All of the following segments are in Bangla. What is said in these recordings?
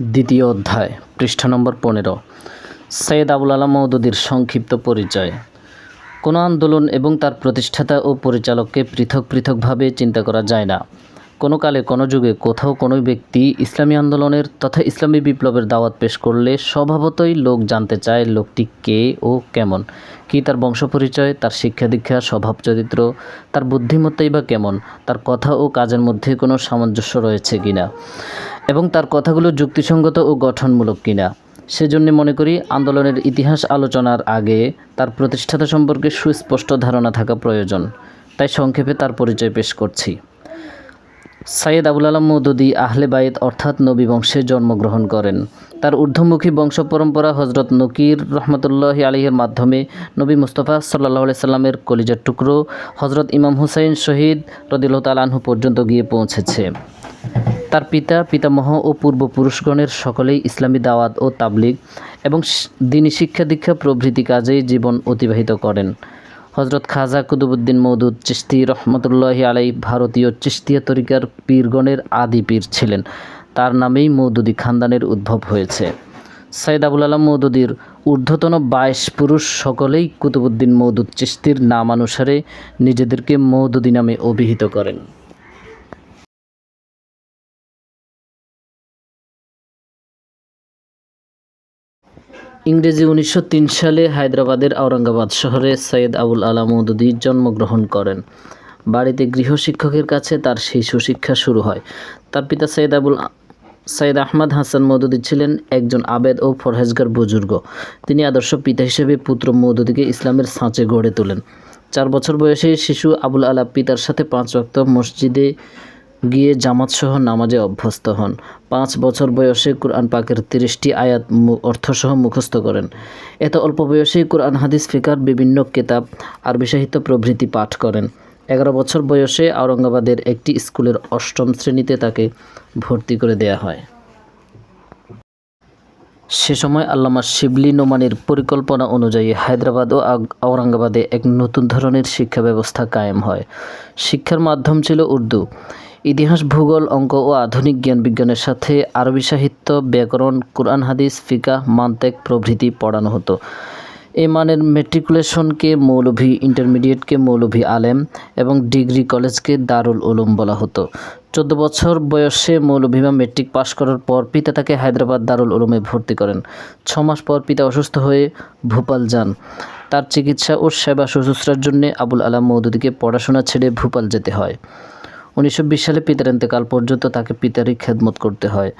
দ্বিতীয় অধ্যায়, পৃষ্ঠা নম্বর পনেরো। সৈয়দ আবুল আলাম মওদুদির সংক্ষিপ্ত পরিচয়। কোনো আন্দোলন এবং তার প্রতিষ্ঠাতা ও পরিচালককে পৃথক পৃথকভাবে চিন্তা করা যায় না। কোনো কালে কোনো যুগে কোথাও কোনো ব্যক্তি ইসলামী আন্দোলনের তথা ইসলামী বিপ্লবের দাওয়াত পেশ করলে স্বভাবতই লোক জানতে চায় লোকটি কে ও কেমন, কী তার বংশ পরিচয় তার শিক্ষা দীক্ষা স্বভাব চরিত্র, তার বুদ্ধিমত্তাই বা কেমন, তার কথা ও কাজের মধ্যে কোনো সামঞ্জস্য রয়েছে কিনা। এবং তার কথাগুলো যুক্তিসঙ্গত ও গঠনমূলক কিনা। সেজন্য মনে করি আন্দোলনের ইতিহাস আলোচনার আগে তার প্রতিষ্ঠাতা সম্পর্কে সুস্পষ্ট ধারণা থাকা প্রয়োজন। তাই সংক্ষেপে তার পরিচয় পেশ করছি। সাইয়েদ আবুল আলম মৌদুদি আহলে বাইত অর্থাৎ নবী বংশে জন্মগ্রহণ করেন। তার ঊর্ধ্বমুখী বংশ পরম্পরা হজরত নকির রহমতুল্লাহ আলীর মাধ্যমে নবী মুস্তফা সাল্লাহ সাল্লামের কলিজার টুকরো হজরত ইমাম হুসাইন শহীদ রদিল্লাহ তালাহু পর্যন্ত গিয়ে পৌঁছেছে। তার পিতা, পিতামহ ও পূর্বপুরুষগণের সকলেই ইসলামী দাওয়াত ও তাবলিগ এবং দিনী শিক্ষা দীক্ষা প্রভৃতি কাজেই জীবন অতিবাহিত করেন। হজরত খাজা কুতুবুদ্দিন মৌদুদ চিস্তি রহমতুল্লাহি আলাই ভারতীয় চিস্তিয়া তরিকার পীরগণের আদি পীর ছিলেন। তার নামেই মৌদুদি খানদানের উদ্ভব হয়েছে। সৈয়দ আবুল আলম মৌদুদির ঊর্ধ্বতন বাইশ পুরুষ সকলেই কুতুবুদ্দিন মৌদুদ চিস্তির নামানুসারে নিজেদেরকে মৌদুদি নামে অভিহিত করেন। ইংরেজি উনিশশো তিন সালে হায়দ্রাবাদের আওরঙ্গাবাদ শহরে সৈয়দ আবুল আলা মৌদুদি জন্মগ্রহণ করেন। বাড়িতে গৃহশিক্ষকের কাছে তার শিশু শিক্ষা শুরু হয়। তার পিতা সৈয়দ আবুল সৈয়দ আহমদ হাসান মৌদুদি ছিলেন একজন আবেদ ও ফরহেজগার বুজুর্গ। তিনি আদর্শ পিতা হিসেবে পুত্র মৌদুদিকে ইসলামের সাঁচে গড়ে তোলেন। চার বছর বয়সে শিশু আবুল আলা পিতার সাথে পাঁচ ওয়াক্ত মসজিদে গিয়ে জামাতসহ নামাজে অভ্যস্ত হন। পাঁচ বছর বয়সে কুরআন পাকের তিরিশটি আয়াত অর্থসহ মুখস্থ করেন। এত অল্প বয়সেই কুরআন, হাদিস ফিকার বিভিন্ন কেতাব আরবি সাহিত্য প্রভৃতি পাঠ করেন। এগারো বছর বয়সে আওরঙ্গাবাদের একটি স্কুলের অষ্টম শ্রেণীতে তাকে ভর্তি করে দেয়া হয়। সে সময় আল্লামা শিবলি নোমানের পরিকল্পনা অনুযায়ী হায়দ্রাবাদ ও আওরঙ্গাবাদে এক নতুন ধরনের শিক্ষা ব্যবস্থা কায়েম হয়। শিক্ষার মাধ্যম ছিল উর্দু। ইতিহাস, ভূগোল, অঙ্ক ও আধুনিক জ্ঞান বিজ্ঞানের সাথে আরবি সাহিত্য, ব্যাকরণ, কোরআন, হাদিস, ফিকা, মান্তেক প্রভৃতি পড়ানো হতো। এ মানের মেট্রিকুলেশনকে মৌলভী ইন্টারমিডিয়েটকে মৌলভী আলেম এবং ডিগ্রি কলেজকে দারুল উলুম বলা হতো। চোদ্দ বছর বয়সে মৌলভীমা মেট্রিক পাশ করার পর পিতা তাকে হায়দ্রাবাদ দারুল উলুমে ভর্তি করেন। ছ মাস পর পিতা অসুস্থ হয়ে ভোপাল যান। তার চিকিৎসা ও সেবা শুশ্রূষার জন্য আবুল আলাম মৌদুদিকে পড়াশোনা ছেড়ে ভোপাল যেতে হয়। উনিশশো বিশ সালে পিতার ইন্তেকাল পর্যন্ত তাকে পিতারই খেদমত করতে হয়।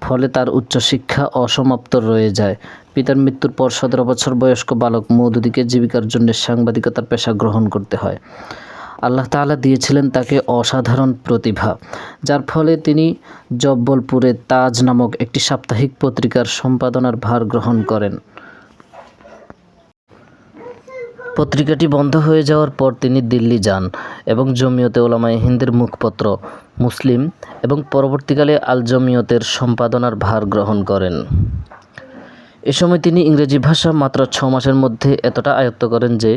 ফলে তার উচ্চশিক্ষা অসমাপ্ত রয়ে যায়। পিতার মৃত্যুর পর সতেরো বছর বয়স্ক বালক মৌদুদিকে জীবিকার জন্য সাংবাদিকতার পেশা গ্রহণ করতে হয়। আল্লাহ তাআলা দিয়েছিলেন তাকে অসাধারণ প্রতিভা, যার ফলে তিনি জব্বলপুরে তাজ নামক একটি সাপ্তাহিক পত্রিকার সম্পাদনার ভার গ্রহণ করেন। পত্রিকাটি বন্ধ হয়ে যাওয়ার পর তিনি দিল্লি যান এবং জমিয়তে ওলামায়ে হিন্দের মুখপত্র, মুসলিম এবং পরবর্তীকালে আল জমিয়তের সম্পাদনার ভার গ্রহণ করেন। এ সময় তিনি ইংরেজি ভাষা মাত্র ছ মাসের মধ্যে এতটা আয়ত্ত করেন যে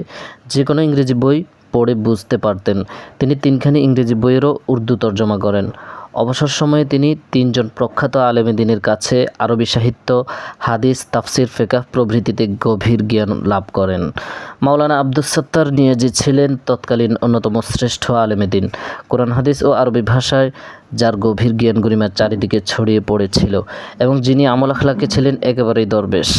যে কোনো ইংরেজি বই পড়ে বুঝতে পারতেন। তিনি তিনখানি ইংরেজি বইয়েরও উর্দু তর্জমা করেন। অবসর সময়ে তিনি তিনজন প্রখ্যাত আলেমে দিনের কাছে আরবি সাহিত্য, হাদিস, তাফসির, ফেকাহ প্রভৃতিতে গভীর জ্ঞান লাভ করেন। মাওলানা আব্দুস সত্তার নিয়াজি ছিলেন তৎকালীন অন্যতম শ্রেষ্ঠ আলেমে দিন। কোরআন, হাদিস ও আরবি ভাষায় যার গভীর জ্ঞান গরিমা চারিদিকে ছড়িয়ে পড়েছিল এবং যিনি আমল আখলাকে ছিলেন একেবারেই দরবেশ।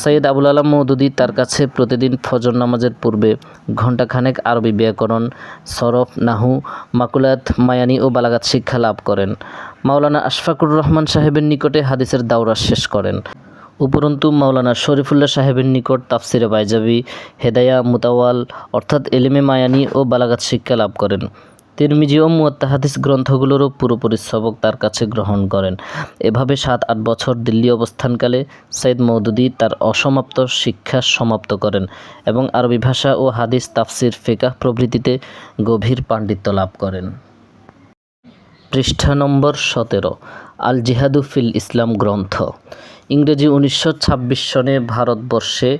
সৈয়দ আবুল আলাম মৌদুদি তার কাছে প্রতিদিন ফজর নামাজের পূর্বে ঘণ্টাখানেক আরবি ব্যাকরণ, সরফ, নাহু, মাকুলাত, মায়ানি ও বালাগাত শিক্ষা লাভ করেন। মাওলানা আশফাকুর রহমান সাহেবের নিকটে হাদিসের দাওরা শেষ করেন। উপরন্তু মাওলানা শরীফুল্লাহ সাহেবের নিকট তাফসিরে বাইজাবি হেদায়া, মুতাওয়াল অর্থাৎ এলেমে মায়ানি ও বালাগাত শিক্ষা লাভ করেন। তিরমিজি ও মুয়াত্তা হাদিস গ্রন্থগুলোরও পুরোপুরি সবক তার কাছে গ্রহণ করেন। এভাবে সাত, আট বছর দিল্লি অবস্থানকালে সৈয়দ মৌদুদি তার অসমাপ্ত শিক্ষা সমাপ্ত করেন এবং আরবি ভাষা ও হাদিস তাফসির ফেকাহ প্রভৃতিতে গভীর পাণ্ডিত্য লাভ করেন। পৃষ্ঠা নম্বর সতেরো, আল জিহাদু ফিল ইসলাম গ্রন্থ। ইংরেজি উনিশশো ছাব্বিশ সনে ভারতবর্ষে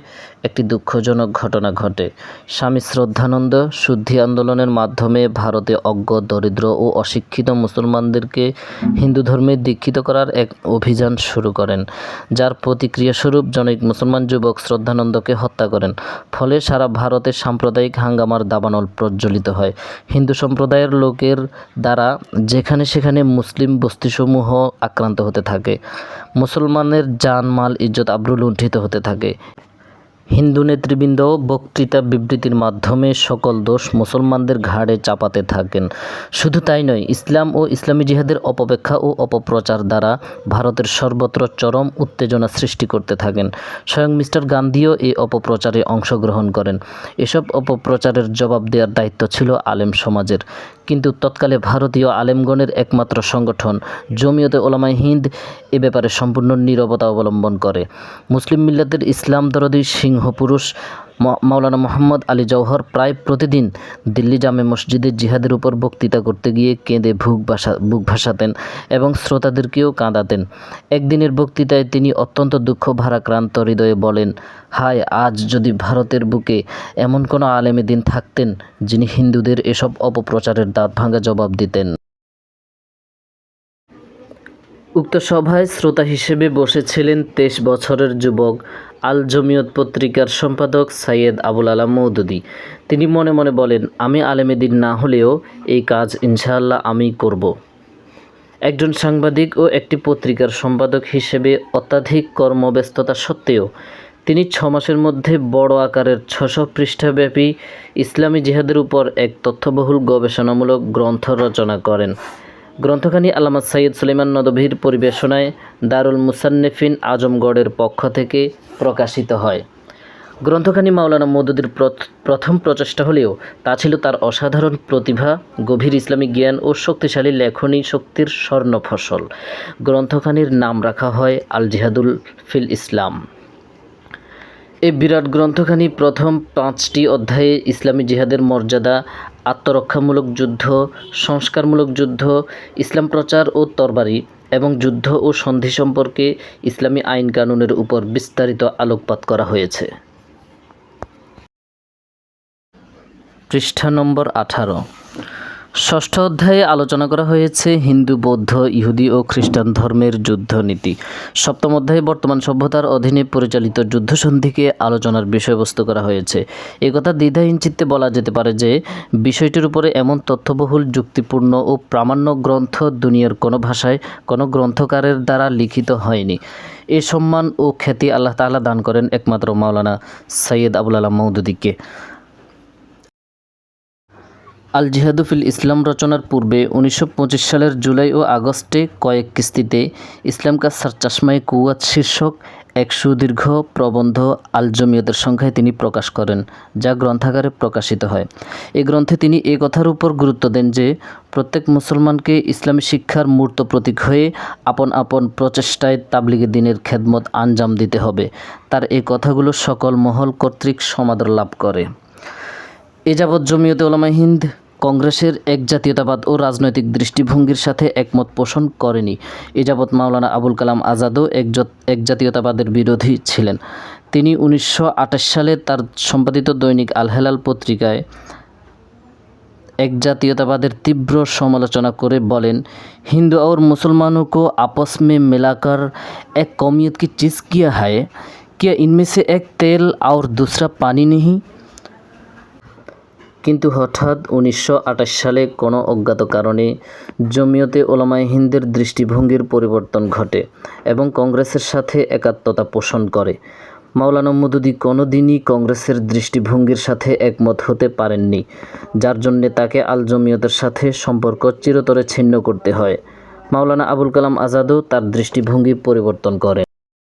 একটি দুঃখজনক ঘটনা ঘটে। স্বামী শ্রদ্ধানন্দ শুদ্ধি আন্দোলনের মাধ্যমে ভারতে অজ্ঞ, দরিদ্র ও অশিক্ষিত মুসলমানদেরকে হিন্দু ধর্মে দীক্ষিত করার এক অভিযান শুরু করেন, যার প্রতিক্রিয়াস্বরূপ জনৈক মুসলমান যুবক শ্রদ্ধানন্দকে হত্যা করেন। ফলে সারা ভারতে সাম্প্রদায়িক হাঙ্গামার দাবানল প্রজ্বলিত হয়। হিন্দু সম্প্রদায়ের লোকের দ্বারা যেখানে সেখানে মুসলিম বস্তিসমূহ আক্রান্ত হতে থাকে। মুসলমানের জান মাল ইজ্জত আব্রু লুণ্ঠিত হতে থাকে। হিন্দু নেতৃবৃন্দ বক্তৃতা বিবৃতির মাধ্যমে সকল দোষ মুসলমানদের ঘাড়ে চাপাতে থাকেন। শুধু তাই নয়, ইসলাম ও ইসলামী জিহাদের অপব্যাখ্যা ও অপপ্রচার দ্বারা ভারতের সর্বত্র চরম উত্তেজনা সৃষ্টি করতে থাকেন। স্বয়ং মিস্টার গান্ধীও এই অপপ্রচারে অংশগ্রহণ করেন। এসব অপপ্রচারের জবাব দেওয়ার দায়িত্ব ছিল আলেম সমাজের। কিন্তু তৎকালে ভারতীয় আলেমগণের একমাত্র সংগঠন, জমিয়তে ওলামায় হিন্দ, এ ব্যাপারে সম্পূর্ণ নীরবতা অবলম্বন করে। মুসলিম মিল্লাতের ইসলাম দরদি সিংহ পুরুষ মাওলানা মোহাম্মদ আলী জওহর প্রায় প্রতিদিন দিল্লি জামে মসজিদে জিহাদের উপর বক্তৃতা করতে গিয়ে কেঁদে বুক ভাসা বুক ভাসাতেন এবং শ্রোতাদেরকেও কাঁদাতেন। একদিনের বক্তৃতায় তিনি অত্যন্ত দুঃখ ভারাক্রান্ত হৃদয়ে বলেন, হায়, আজ যদি ভারতের বুকে এমন কোনো আলেমে দিন থাকতেন যিনি হিন্দুদের এসব অপপ্রচারের দাঁত ভাঙা জবাব দিতেন। উক্ত সভায় শ্রোতা হিসেবে বসেছিলেন তেইশ বছরের যুবক আল জমিয়ত পত্রিকার সম্পাদক সাইয়েদ আবুল আলাম মৌদুদি। তিনি মনে মনে বলেন, আমি আলেমেদিন না হলেও এই কাজ ইনশাআল্লাহ আমিই করব। একজন সাংবাদিক ও একটি পত্রিকার সম্পাদক হিসেবে অত্যাধিক কর্মব্যস্ততা সত্ত্বেও তিনি ছ মাসের মধ্যে বড় আকারের ছশো পৃষ্ঠাব্যাপী ইসলামী জিহাদের উপর এক তথ্যবহুল গবেষণামূলক গ্রন্থ রচনা করেন। গ্রন্থখানি আল্লামা সৈয়দ সুলেমান নদভীর পরিবেশনায় দারুল মুসান্নেফিন আজমগড়ের পক্ষ থেকে প্রকাশিত হয়। গ্রন্থখানি মাওলানা মৌদুদির প্রথ- প্রথম প্রচেষ্টা হলেও তা ছিল তার অসাধারণ প্রতিভা, গভীর ইসলামিক জ্ঞান ও শক্তিশালী লেখনী শক্তির স্বর্ণ ফসল গ্রন্থখানির নাম রাখা হয় আল জিহাদুল ফিল ইসলাম। এই বিরাট গ্রন্থখানি প্রথম পাঁচটি অধ্যায়ে ইসলামী জিহাদের মর্যাদা আত্মরক্ষামূলক যুদ্ধ, সংস্কারমূলক যুদ্ধ, ইসলাম প্রচার ও তরবারি এবং যুদ্ধ ও সন্ধি সম্পর্কে ইসলামী আইন কানুনের উপর বিস্তারিত আলোকপাত করা হয়েছে। পৃষ্ঠা নম্বর আঠারো। ষষ্ঠ অধ্যায়ে আলোচনা করা হয়েছে হিন্দু, বৌদ্ধ, ইহুদি ও খ্রিস্টান ধর্মের যুদ্ধনীতি। সপ্তম অধ্যায়ে বর্তমান সভ্যতার অধীনে পরিচালিত যুদ্ধসন্ধিকে আলোচনার বিষয়বস্তু করা হয়েছে। একথা দ্বিধাহীন চিত্তে বলা যেতে পারে যে, বিষয়টির উপরে এমন তথ্যবহুল, যুক্তিপূর্ণ ও প্রামাণ্য গ্রন্থ দুনিয়ার কোনো ভাষায়, কোনো গ্রন্থকারের দ্বারা লিখিত হয়নি। এ সম্মান ও খ্যাতি আল্লাহ তাআলা দান করেন একমাত্র মাওলানা সৈয়দ আবুল আলাম মৌদুদিকে আল জিহাদুফিল ইসলাম রচনার পূর্বে উনিশশো পঁচিশ সালের জুলাই ও আগস্টে কয়েক কিস্তিতে ইসলাম কা সারচাশমায় কুয়াত শীর্ষক এক সুদীর্ঘ প্রবন্ধ আল জমিয়তের সংখ্যায় তিনি প্রকাশ করেন, যা গ্রন্থাগারে প্রকাশিত হয়। এই গ্রন্থে তিনি এ কথার উপর গুরুত্ব দেন যে, প্রত্যেক মুসলমানকে ইসলামী শিক্ষার মূর্ত প্রতীক হয়ে আপন আপন প্রচেষ্টায় তাবলিগে দিনের খেদমত আঞ্জাম দিতে হবে। তার এই কথাগুলো সকল মহল কর্তৃক সমাদর লাভ করে। এ যাবৎ জমিয়তে ওলামা হিন্দ কংগ্রেসের এক জাতীয়তাবাদ ও রাজনৈতিক দৃষ্টিভঙ্গির সাথে একমত পোষণ করেনি এ যাবৎ মাওলানা আবুল কালাম আজাদও এক জ- এক জাতীয়তাবাদের বিরোধী ছিলেন তিনি উনিশশো সালে তার সম্পাদিত দৈনিক আল হেলাল পত্রিকায় এক জাতীয়তাবাদের তীব্র সমালোচনা করে বলেন हिंदू और मुसलमानों को आपस में मिलाकर एक कौमियत की चीज़ किया है क्या इनमें से एक तेल और दूसरा पानी नहीं কিন্তু হঠাৎ উনিশশো আটাশ সালে কোনো অজ্ঞাত কারণে জমিয়তে ওলামায়ে হিন্দের দৃষ্টিভঙ্গির পরিবর্তন ঘটে এবং কংগ্রেসের সাথে একাত্মতা পোষণ করে। মাওলানা মদুদি কোনো দিনই কংগ্রেসের দৃষ্টিভঙ্গির সাথে একমত হতে পারেননি, যার জন্যে তাকে আল জমিয়তের সাথে সম্পর্ক চিরতরে ছিন্ন করতে হয়। মাওলানা আবুল কালাম আজাদও তার দৃষ্টিভঙ্গি পরিবর্তন করেন